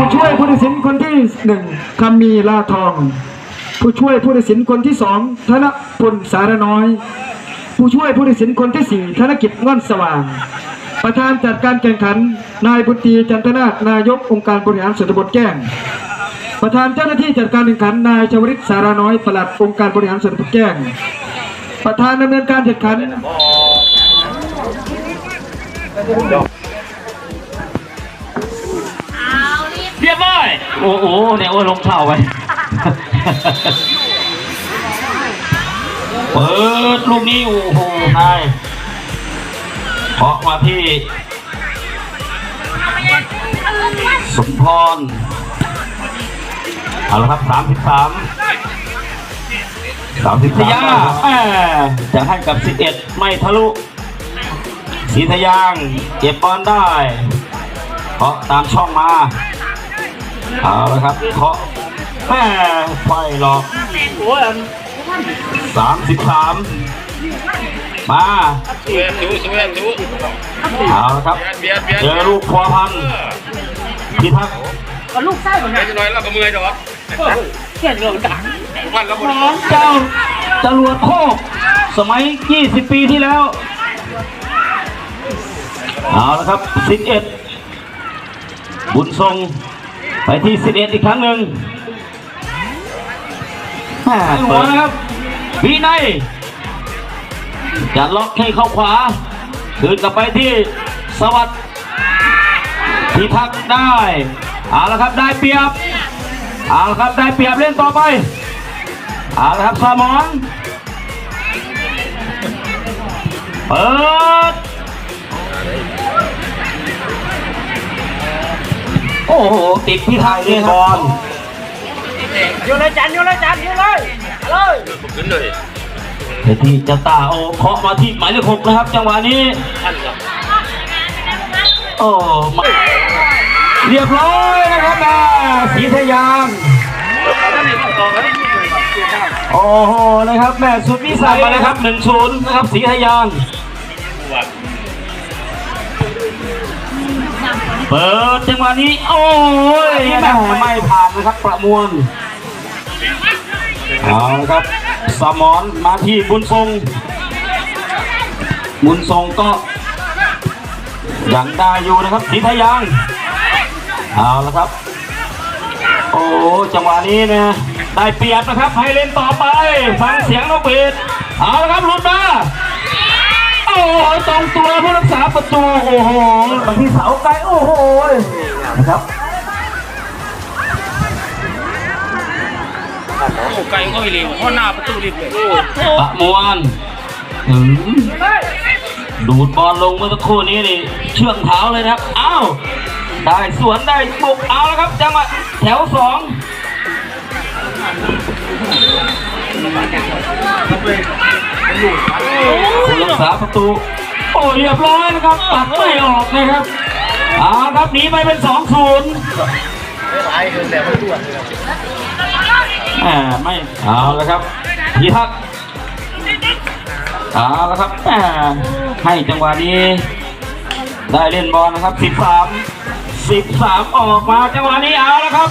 ู้ช่วยผู้ตัดสินคนที่หนึ่งคำมีลาทอง ผู้ช่วยผู้ตัดสินคนที่สองธนพลสารน้อย ผู้ช่วยผู้ตัดสินคนที่สี่ธนกิจง่อนสว่าง ประธานจัดการแข่งขัน นายบุตรีจันทนานายกองค์การบริหารส่วนตำบลแก้งประธานเจ้าหน้าที่จัดการแข่งขันนายชวริตสาราน้อยปลัดองค์การบริหารส่วนตำบลแก้งประธานดำเนินการแข่งขัน โอ้โหเนี่ยโอ้ยลงเท้าไว้เปิดลูกนี้โอ้โหนายเคาะมาที่ สมพรเอาละครับสามสิบสามสามสิบสามจะให้กับสิบเอ็ดไม่ทะลุสีทะยางเก็บบอลได้เคาะตามช่องมา เอาละครับเคาะแม่ไฟหลอกสามสิบสามมาสวยดูสวยดูเอาละครับเบียดเบียดเจอลูกพัวพันพิทักษ์ก็ลูกไส้เหมือนเบีกัยนดน้อยเราก็เมื่อยดอกเก่งเลยกันวันเราหมดของเจ้าจรวดโคกสมัย 20 ปีที่แล้ว เอาละครับ 11 บุญทรง ไปที่ 11 อีกครั้งหนึ่งแม่หัวนะครับวีในยจะล็อกให้เข้าขวา คืนกลับไปที่สวัสดิ์พิทักษ์ได้เอาละครับได้เปรียบเอาละครับได้เปรียบเล่นต่อไปเอาละครับสมองเปิด โอ้โหติดพิทักษ์เลยบอลอยู่เลยจันอยู่เลยจันอยู่เลยเลยขึ้นเลยเดี๋ยวที่จะตาโอเคาะมาที่หมายเลขหกนะครับ จังหวะนี้ท่านครับโอ้มาเรียบร้อยนะครับแม่สีทะยานโอ้โหนะครับแม่สุดวิสัยนะครับหนึ่งศูนย์นะครับสีทะยาน เปิดจังหวะนี้ โอ้ยแม่ไม่ผ่านนะครับประมวลเอาละครับสมอนมาที่บุญทรง บุญทรงก็ยังได้อยู่นะครับสีทะยางเอาละครับ โอ้จังหวะนี้นะได้เปรียบนะครับให้เล่นต่อไป ฟังเสียงนกหวีดเอาละครับหลุดมา โอ้โหตรงตัวผู้รักษาประตู โอ้โหมาที่เสาไกลโอ้โหนะครับโอ้ไก่ก็ไม่เร็วเพราะหน้าประตูรีบเลยประมวลดูดบอลลงเมื่อสักครู่นี้นี่เชื่องเท้าเลยนะครับ อ้าว ได้สวนได้บุกเอาแล้วครับจังหวะแถวสอง ผู้รักษาประตู โอ้เรียบร้อยนะครับปัดไม่ออกนะครับเอาครับหนีไปเป็นสองศูนย์อ่าไม่เอาแล้วครับพีทักษ์เอาแล้วครับอ่าให้จังหวะนี้ ได้เล่นบอลนะครับสิบสามสิบสามออกมาจังหวะนี้เอาแล้วครับ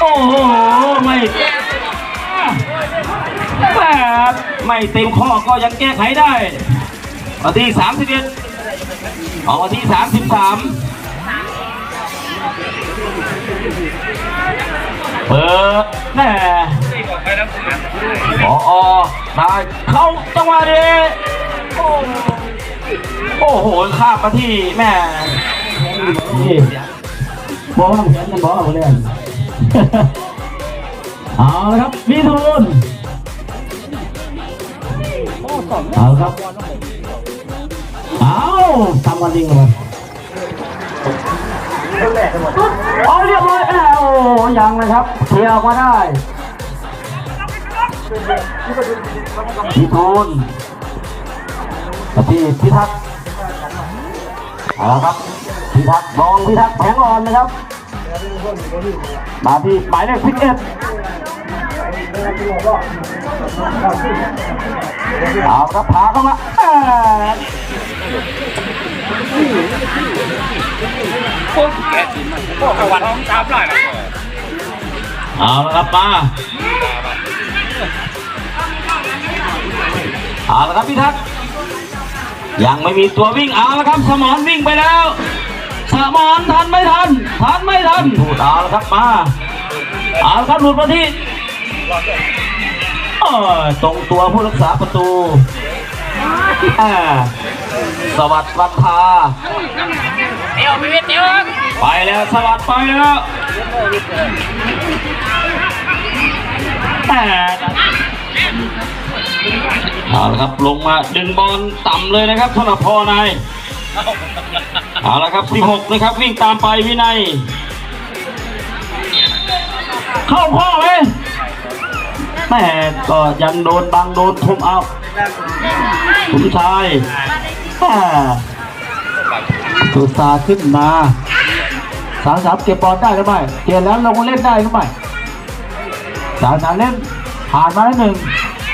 โอ้โหไม่ แบบไม่เต็มข้อก็ยังแก้ไขได้วันที่สามสิบเอ็ดออกวันที่สามสิบสามเปิดแน่พอได้เข้าจังหวะนี้โอ้โหข้ามมาที่แม่บอกว่าแขนกันบอกว่าเล่นเอาละครับวิทูล เอาครับ เอาทำกันจริงเลยเอาเรียบร้อยแล้โอ้ยังเลยครับเคลียร์ออกมาได้วิทูลพี่พิทักษ์เอาละครับพิทักษ์ลองพิทักษ์แข็งอ่อนนะครับ มาที่หมายเลขสิบเอ็ด เอาครับพาเข้ามาแหม่แกะโอ้ขวันท้องตามได้แล้วเอาละครับมาเอาละครับพี่ทัศน์ยังไม่มีตัววิ่งเอาละครับสมอนวิ่งไปแล้วสมอนทันไม่ทันทันไม่ทันพูดเอาละครับมาเอาละครับหลุดมาที่ เออตรงตัวผู้รักษาประตูอ่าสวัสดิ์วันทาเดี๋ยวพี่วิทย์เดี๋ยวไปแล้วสวัสดิ์ไปแล้วแต่เอาละครับลงมาดึงบอลต่ำเลยนะครับสำหรับพ่อนายเอาละครับ 16 นะครับ วิ่งตามไปวินัย เข้าพ่อเลยแม่ก็ยังโดนบังโดนทุมเอาทุมชายตุสาขึ้นมาสามสามเก็บบอลได้หรือไม่เปลี่ยนแล้วลงเล่นได้หรือไม่สามสามเล่นผ่านมาแล้หนึ่ง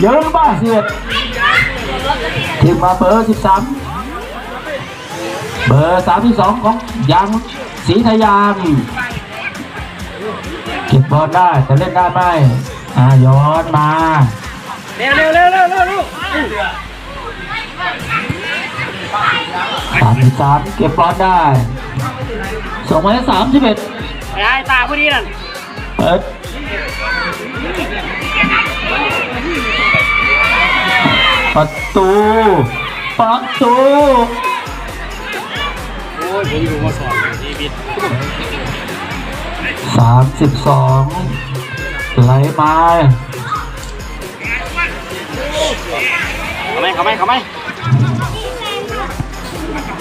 เยอะหรือเปล่าสิบเอ็ดทีมมาเบอร์สิบสามเบอร์สามที่สองของยังศรีทยามเก็บบอลได้แต่เล่นได้ไหม อ่าย้อนมา เร็วเร็วเร็วเร็วเร็วเร็วสามสิบสามเก็บบอลได้ส่งมาให้สามสิบเอ็ดไอ้ตาพอดีนั่นเปิดประตูประตูโอ้ยผมอยู่มาสอนชีวิตสามสิบสอง ไหลมาเข้าไหมเข้าไหมเข้าไหม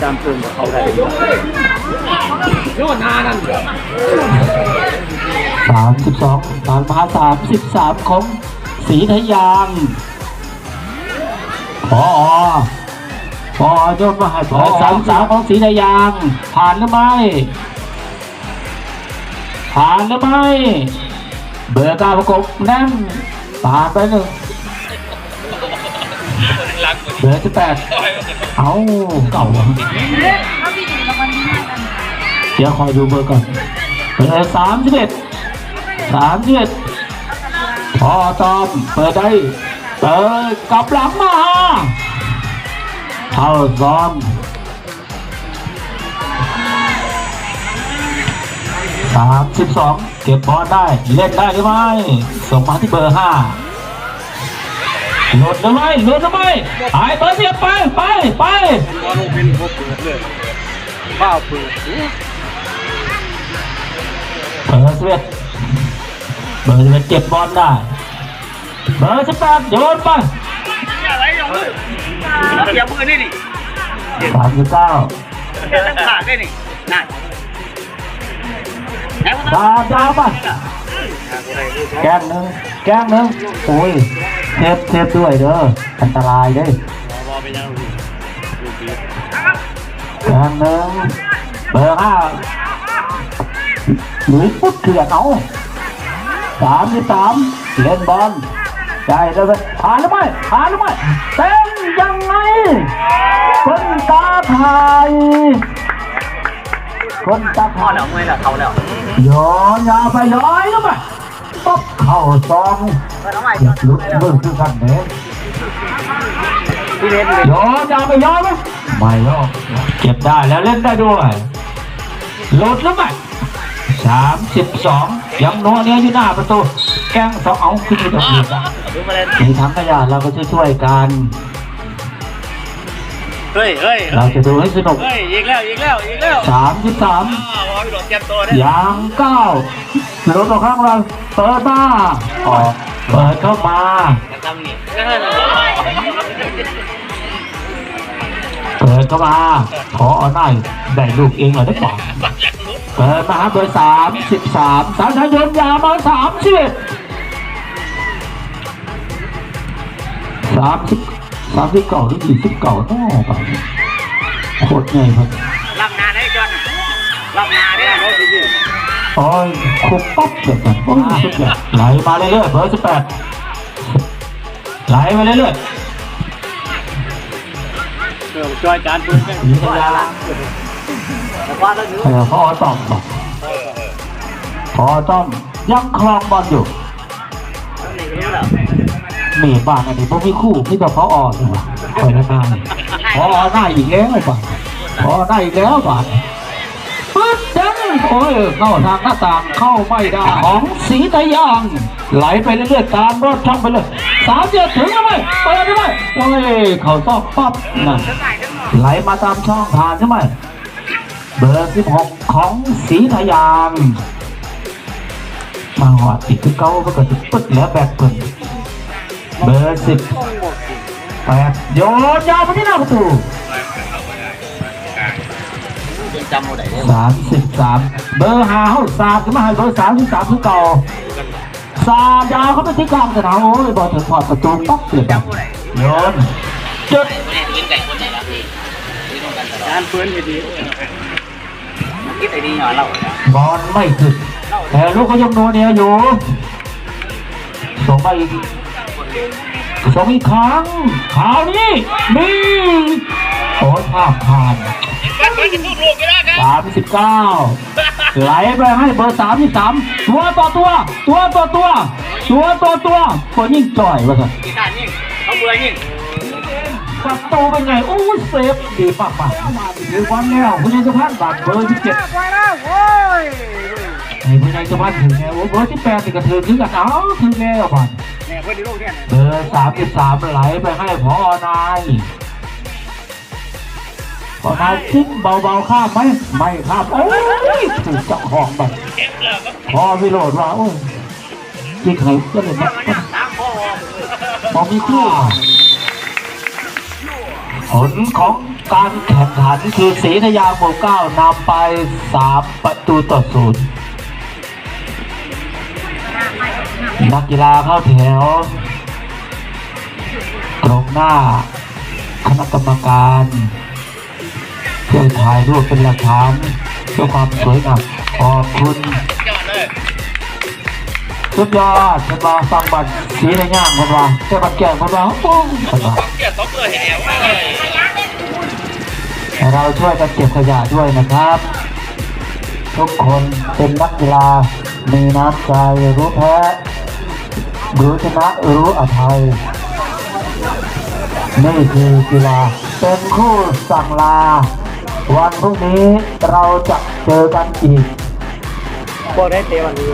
จำปืนกับเขาได้โยนนานั่นสามสิบสองตามมาสามสิบสามของศรีทยางพอพอโยนมาให้พอสามสามของศรีทยาง ผ่านหรือไม่ ผ่านหรือไม่ เบอร์เก้าประกบแน่นผ่านไปหนึ่งรักเบอร์สิบแปดเอาเก่าอะเดี๋ยวคอยดูเบอร์ก่อนเบอร์สามสิบเอ็ดสามสิบเอ็ดพอตอมเปิดได้เปิดกลับหลังมาเข้าซ้อมสามสิบสอง เก็บบอลได้เล่นได้หรือไม่ส่งมาที่เบอร์ห้าหลุดหรือไม่หลุดหรือไม่หายเปิดเสียบไปไปไปบอลลงเป็นพวกเปิดเลยบ้าเปิดเบอร์สิบเอ็ดเบอร์สิบเอ็ดเก็บบอลได้ เบอร์สิบแปดโยนไปอะไรอย่างนี้อย่ามือนี่นี่สามสิบเก้าเดี๋ยวต้องขาดได้นี่นั่น ตามยาวไปแกล้งหนึ่งแกล้งหนึ่งโอ้ยเทปเทปด้วยเด้ออันตรายเด้บอลเป็นยังไงแกล้งหนึ่งเบอร์ห้าหรือปุ๊บเถื่อนเอาสามสิบสามเล่นบอลได้แล้วไปผ่านหรือไม่ผ่านหรือไม่เต้นยังไงคนตาไทย คนตาไทพ่อแล้วเมื่อยแล้วเขาแล้วย้อนยาวไปย้อยแล้วไปป๊บเข้าซองลุดเบิ่งคือกันเนี่ยพี่เล่นย้อนยาวไปย้อยไหมไม่หรอกเก็บได้แล้วเล่นได้ด้วยหลุดแล้วไหมสามสิบสองยังนัวเนี้ยอยู่หน้าประตูแก้งสองเอาขึ้นไปดูดูมาเล่นทั้งขยะเราก็ช่วยๆกัน เฮ้ยเฮ้ยเราจะดูให้สนุกเฮ้ยอีกแล้วอีกแล้วอีกแล้วสามสิบสามอ้าวบอลโดดเตรียมตัวได้ยางเก้าหลุดออกข้างเราเปิดมาออกเปิดเข้ามาทำนี่เปิดเข้ามาขอเอาหน่อยได้ลูกเองเหรอได้เปล่าเปิดมาหาเบอร์สามสิบสามสามชายยนต์ยาวมาสามสิบสามสิบ สามสิบเก่าหรือสี่สิบเก่าแน่ไปโคตรใหญ่ครับลำนาได้จอนลำนาได้เนาะพี่โอ้ยคุบปั๊บแบบนั้นโอ้ยสุดยอดไหลมาเรื่อยๆเบอร์สิบแปดไหลมาเรื่อยเออจอยจานปืนกันๆมีสัญญาณว่าแล้วอยู่เออพ่อต้อมบอกพ่อต้อมยังคลองบอลอยู่ มีบ้านอันนี้พวกมีคู่ที่กับเขาอ่อนอยู่คอยนาพอหน้าอีกแล้วป่ะพอหน้อีกแล้วป่ะปึ๊ดจังโอ้ยเข้าทางหน้าต่างเข้าไม่ได้ของสีตะยางไหลไปเรื่อยๆตามรถช่องไปเลยสามเดียวถึงแล้วไหมเปิดได้ไหมโอ้ยเขาซอกปั๊บนะไหลมาตามช่องผ่านใช่ไหมเบอร์สิบหกของสีทะยางมาหอดติดคือเก้าก็เกิดปึ๊ดแล้วแบกเปิด เบอร์สิบแปดโยนยาวไปที่หน้าประตูจำหมดไหนสามสิบสามเบอร์ห้าเขาสาดขึ้นมาให้เบอร์สามสิบสามคือเก่าสาดยาวเข้าไปที่กลางสนามโอ้ยบอลถึงขอดประตูปั๊บเลยครับโยนจุดคนนี้กินไก่คนไหนล่ะพี่การเพื่อนไม่ดีคิดไอ้นี่หน่อยเราบอลไม่ถึงแต่ลูกก็ยังโดนเนี่ยอยู่ส่งไปอีก ส่งอีกครั้งคราวนี้มีโอ้ยภาพผ่านมันมันจะพูดรวมกันได้ครับสามสิบเก้าไหลไปให้เบอร์สามสิบสามตัวต่อตัว ตัวต่อตัว ตัวต่อตัวคนยิ่งจ่อยวะสิกีตาร์นี่เขาเบื่อนี่ประตูเป็นไง โอ้ยเซฟดีมากมากถือวันแล้วคุณยังจะพลาดบาดเบอร์ที่เจ็ด ไอ้คุณยังจะพลาดถึงแล้วเบอร์ที่แปดนี่ก็ถือถึงกันเอ้าถึงแล้วบ้านเนี่ยเพื่อนที่โลกเนี่ยเบอร์สามสิบสามไหลไปให้พอนายพอนายจิ้มเบาๆข้ามไหมไม่ข้ามโอ้ยถูกเจ้าของแบบเจ็บเลยก็พอวิโรดว่าโอ้ยจีไข่ก็เลยนะตามพ่อพอมีคู่ผลของการแข่งขันคือศรีธยาหมู่เก้านำไปสามประตูต่อศูนย์ นักกีฬาเข้าแถว ตรงหน้า คณะกรรมการเพื่อถ่ายรูปเป็นหลักฐานเพื่อความสวยงามขอบคุณสุดยอดเป็นว่าฟังบัตรสีในย่างคนว่าแค่บัตรแก่คนว่าโอ้ยคนว่าเกียร์สองเลยแหวเลยให้เราช่วยกันเก็บขยะด้วยนะครับ ทุกคนเป็นนักกีฬามีน้ำใจรู้แพ้ รู้ชนะรู้อภัย นี่คือกีฬาเป็นคู่สั่งลา วันพรุ่งนี้เราจะเจอกันอีกพวกได้เตะวันนี้